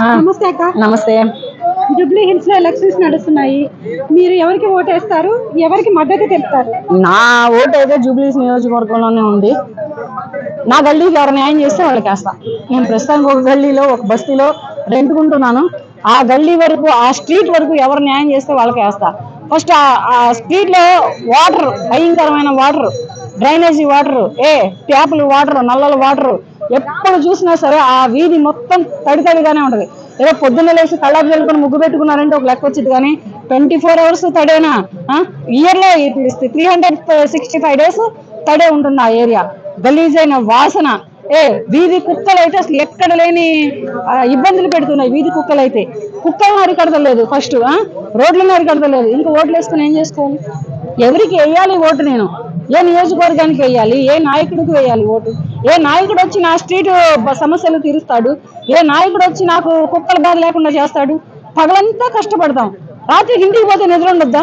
నమస్తే అక్క. నమస్తే. జూబ్లీ హిల్స్లో ఎలక్షన్స్ నడుస్తున్నాయి. మీరు ఎవరికి ఓటేస్తారు? ఎవరికి మద్దతు తెలుపుతారు? నా ఓటు అయితే జూబ్లీస్ నియోజకవర్గంలోనే ఉంది. నా గల్లీకి ఎవరు న్యాయం చేస్తే వాళ్ళకి వేస్తా. నేను ప్రస్తుతానికి ఒక గల్లీలో ఒక బస్తీలో రెంట్కుంటున్నాను. ఆ గల్లీ వరకు ఆ స్ట్రీట్ వరకు ఎవరు న్యాయం చేస్తే వాళ్ళకి వేస్తా. ఫస్ట్ ఆ స్ట్రీట్లో వాటర్ భయంకరమైన వాటర్ డ్రైనేజీ వాటర్ ఏ ట్యాపులు వాటర్ నల్లల వాటర్ ఎప్పుడు చూసినా సరే ఆ వీధి మొత్తం తడి తడిగానే ఉంటది. ఏదో పొద్దున్న లేచి కళ్ళాపు చల్లుకొని ముగ్గు పెట్టుకున్నారంటే ఒక లెక్క వచ్చింది కానీ ట్వంటీ ఫోర్ అవర్స్ తడేనా? ఇయర్లో three hundred sixty five days తడే ఉంటుంది ఆ ఏరియా. గలీజ్ అయిన వాసన. ఏ వీధి కుక్కలు అయితే అసలు ఎక్కడ లేని ఇబ్బందులు పెడుతున్నాయి వీధి కుక్కలు అయితే. కుక్కలను అరికడతలేదు ఫస్ట్ రోడ్లను అరికడతలేదు ఇంకా ఓట్లు వేసుకుని ఏం చేసుకోవాలి? ఎవరికి వేయాలి ఓటు నేను? ఏ నియోజకవర్గానికి వేయాలి? ఏ నాయకుడికి వేయాలి ఓటు? ఏ నాయకుడు వచ్చి నా స్ట్రీట్ సమస్యలు తీరుస్తాడు? ఏ నాయకుడు వచ్చి నాకు కుక్కల బాధ లేకుండా చేస్తాడు? పగలంతా కష్టపడతాం. రాత్రికి ఇంటికి పోతే నిద్ర ఉండొద్దా?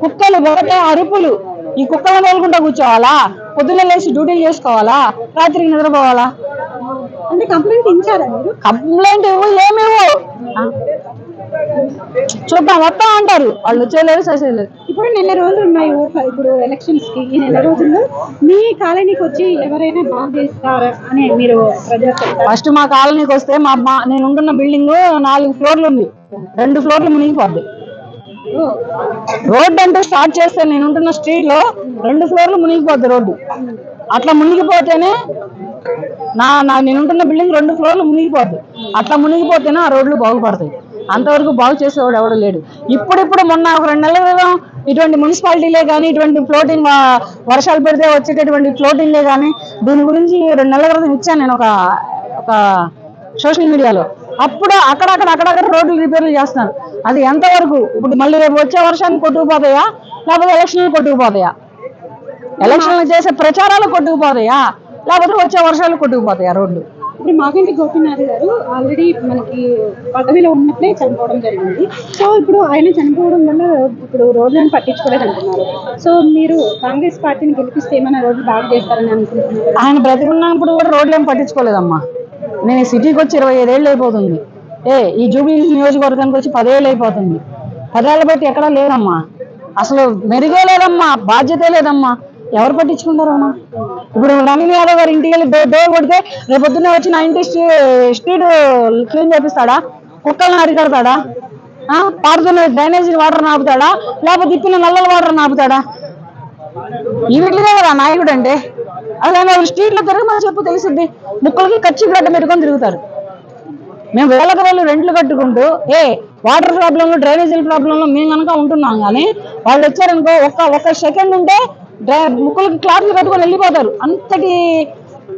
కుక్కలు ఒకటే అరుపులు. ఈ కుక్కలను తోలుకుంటా కూర్చోవాలా? పొద్దున్న లేచి డ్యూటీలు చేసుకోవాలా? రాత్రికి నిద్రపోవాలా? అంటే కంప్లైంట్ ఇచ్చారా మీరు? కంప్లైంట్ ఆ? చూద్దాం వస్తా అంటారు. వాళ్ళు వచ్చేయలేరు చేసేయలేరు ఇప్పుడు నెల రోజులు ఉన్నాయి ఓట్ల ఇప్పుడు ఎలక్షన్స్కి. ఈ నెల రోజుల్లో మీ కాలనీకి వచ్చి ఎవరైనా బాగా చేస్తారా అని మీరు? ఫస్ట్ మా కాలనీకి వస్తే మా నేను ఉంటున్న బిల్డింగ్ నాలుగు ఫ్లోర్లు ఉంది రెండు ఫ్లోర్లు మునిగిపోద్ది. రోడ్డు అంటూ స్టార్ట్ చేస్తే నేను ఉంటున్న స్ట్రీట్లో రెండు ఫ్లోర్లు మునిగిపోద్ది రోడ్డు. అట్లా మునిగిపోతేనే నా నా నేను ఉంటున్న బిల్డింగ్ రెండు ఫ్లోర్లు మునిగిపోద్ది. అట్లా మునిగిపోతేనే ఆ రోడ్లు బాగుపడతాయి. అంతవరకు బాగు చేసేవాడు ఎవడు లేడు. ఇప్పుడిప్పుడు మొన్న ఒక రెండు నెలల క్రితం ఇటువంటి మున్సిపాలిటీలే కానీ ఇటువంటి ఫ్లోటింగ్ వర్షాలు పెడితే వచ్చేటటువంటి ఫ్లోటింగ్లే కానీ దీని గురించి రెండు నెలల క్రితం ఇచ్చాను నేను ఒక ఒక సోషల్ మీడియాలో. అప్పుడు అక్కడక్కడ అక్కడక్కడ రోడ్లు రిపేర్లు చేస్తున్నారు. అది ఎంతవరకు? ఇప్పుడు మళ్ళీ రేపు వచ్చే వర్షానికి కొట్టుకుపోతాయా? లేకపోతే ఎలక్షన్లు కొట్టుకుపోతాయా? ఎలక్షన్లు చేసే ప్రచారాలు కొట్టుకుపోతాయా? లేకపోతే వచ్చే వర్షాలు కొట్టుకుపోతాయా రోడ్లు? ఇప్పుడు మాగంటి గోపీనాథ్ గారు ఆల్రెడీ మనకి పదవిలో ఉన్నప్పుడే చనిపోవడం జరిగింది. సో ఇప్పుడు ఆయన చనిపోవడం వల్ల ఇప్పుడు రోడ్లను పట్టించుకోలేదు అంటున్నారు సో మీరు కాంగ్రెస్ పార్టీని గెలిపిస్తే ఏమైనా రోడ్లు బాగా చేస్తారని అనుకుంటున్నారు? ఆయన బ్రతికున్నప్పుడు కూడా రోడ్లు ఏం పట్టించుకోలేదమ్మా. నేను సిటీకి వచ్చి ఇరవై ఐదేళ్ళు అయిపోతుంది. ఏ ఈ జూబ్లీ నియోజకవర్గానికి వచ్చి పదేళ్ళు అయిపోతుంది. పదేళ్ళ బట్టి ఎక్కడా లేదమ్మా. అసలు మెరుగే లేదమ్మా బాధ్యతే లేదమ్మా. ఎవరు పట్టించుకుంటారమ్మా ఇప్పుడు నవీన్ యాదవ్ గారు ఇంటికి వెళ్ళి డోర్ కొడితే రేపు వచ్చి నా ఇంటి స్ట్రీ- స్ట్రీట్ క్లీన్ చేపిస్తాడా? కుక్కలను అరికడతాడా పారుతున్న డ్రైనేజీ వాటర్ నాపుతాడా? లేకపోతే ఇప్పిన నల్లల వాటర్ నాపుతాడా? ఈ వీటిలో కదా నాయకుడు అంటే. అదే స్ట్రీట్లో తిరగమని చెప్పు తెలిసింది. ముక్కలకి ఖర్చు గడ్డ పెట్టుకొని తిరుగుతారు. మేము వేలకు వేలు రెంట్లు కట్టుకుంటూ ఏ వాటర్ ప్రాబ్లంలో డ్రైనేజీల ప్రాబ్లంలో మేము కనుక ఉంటున్నాం కానీ వాళ్ళు వచ్చారనుకో ఒక్క ఒక్క సెకండ్ ఉంటే ముక్కలకి క్లాత్లు కట్టుకొని వెళ్ళిపోతారు. అంతటి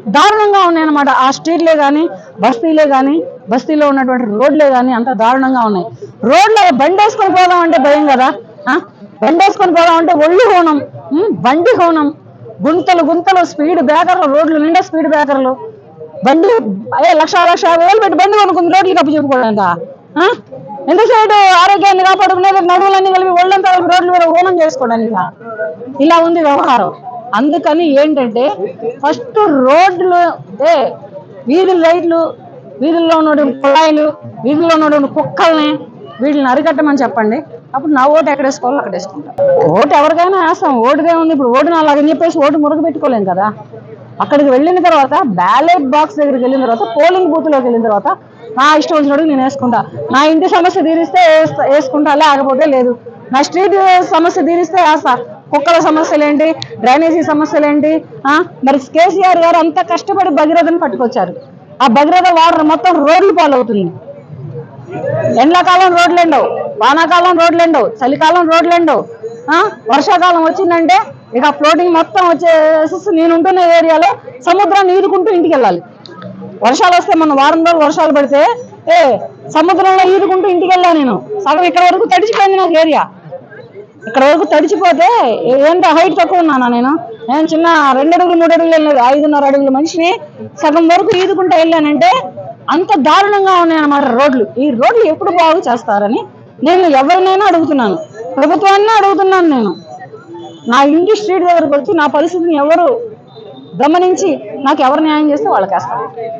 దారుణంగా ఉన్నాయన్నమాట. ఆ స్ట్రీట్లే కానీ బస్తీలే కానీ బస్తీలో ఉన్నటువంటి రోడ్లే కానీ అంత దారుణంగా ఉన్నాయి. రోడ్లో బండి వేసుకొని పోదాం అంటే భయం కదా? ఆ? బండి వేసుకొని పోదాం అంటే ఒళ్ళు హోనం. బండి హోనం. గుంతలు గుంతలు స్పీడ్ బ్రేకర్లు రోడ్లు నిండా స్పీడ్ బ్రేకర్లు. బండి అయ్యే లక్ష లక్ష యాభై వేలు పెట్టి బండి కొనుక్కుంది రోడ్లు కప్పు చెప్పుకోవడానికి? ఎంతసేపు ఆరోగ్యాన్ని కాపాడుకునేది నడువులన్నీ కలిపి ఒళ్ళంతా కలిపి రోడ్లు మీద హోమం చేసుకోవడానికి ఇలా ఉంది వ్యవహారం. అందుకని ఏంటంటే ఫస్ట్ రోడ్లు అంటే వీధి లైట్లు వీధుల్లో ఉన్నటువంటి కుళాయిలు వీధుల్లో ఉన్నటువంటి కుక్కల్ని వీటిని అరికట్టమని చెప్పండి. అప్పుడు నా ఓటు ఎక్కడ వేసుకోవాలో అక్కడ వేసుకుంటాం ఓటు ఎవరికైనా వేస్తాం. ఓటుగా ఉంది. ఇప్పుడు ఓటు నాలుగని చెప్పేసి ఓటు మురగ పెట్టుకోలేం కదా. అక్కడికి వెళ్ళిన తర్వాత బ్యాలెట్ బాక్స్ దగ్గరికి వెళ్ళిన తర్వాత పోలింగ్ బూత్లోకి వెళ్ళిన తర్వాత నా ఇష్టం వచ్చినప్పుడు నేను వేసుకుంటా. నా ఇంటి సమస్య తీరిస్తే వేసుకుంటా లేకపోతే లేదు. నా స్ట్రీట్ సమస్య తీరిస్తే వేస్తా. కుక్కల సమస్యలు ఏంటి డ్రైనేజీ సమస్యలు ఏంటి ఆ? మరి కేసీఆర్ గారు అంత కష్టపడి భగీరథను పట్టుకొచ్చారు. ఆ భగీరథ వాటర్ మొత్తం రోడ్లు పాలవుతుంది. ఎండాకాలం రోడ్లు ఎండవు వానాకాలం రోడ్లు ఎండవు చలికాలం రోడ్లు ఎండవు వర్షాకాలం వచ్చిందంటే ఇక ఫ్లోటింగ్ మొత్తం వచ్చేసి నేను ఉంటున్న ఏరియాలో సముద్రాన్ని ఈదుకుంటూ ఇంటికి వెళ్ళాలి వర్షాలు వస్తే మన వారం రోజులు వర్షాలు పడితే ఏ సముద్రంలో ఈదుకుంటూ ఇంటికి వెళ్ళాను నేను. సగం ఇక్కడ వరకు తడిచిపోయింది నాకు ఏరియా. ఇక్కడ వరకు తడిచిపోతే ఏంటో హైట్ తక్కువ ఉన్నానా నేను? నేను చిన్న రెండు అడుగులు మూడు అడుగులు వెళ్ళలేదు ఐదున్నర అడుగుల మనిషిని సగం వరకు ఈదుకుంటూ వెళ్ళానంటే అంత దారుణంగా ఉన్నాయన్నమాట రోడ్లు. ఈ రోడ్లు ఎప్పుడు బాగు చేస్తారని నేను ఎవరినైనా అడుగుతున్నాను. ప్రభుత్వాన్ని అడుగుతున్నాను నేను. నా ఇంటి స్ట్రీట్ దగ్గరకు వచ్చి నా పరిస్థితిని ఎవరు గమనించి నాకు ఎవరు న్యాయం చేస్తే వాళ్ళకి వేస్తారు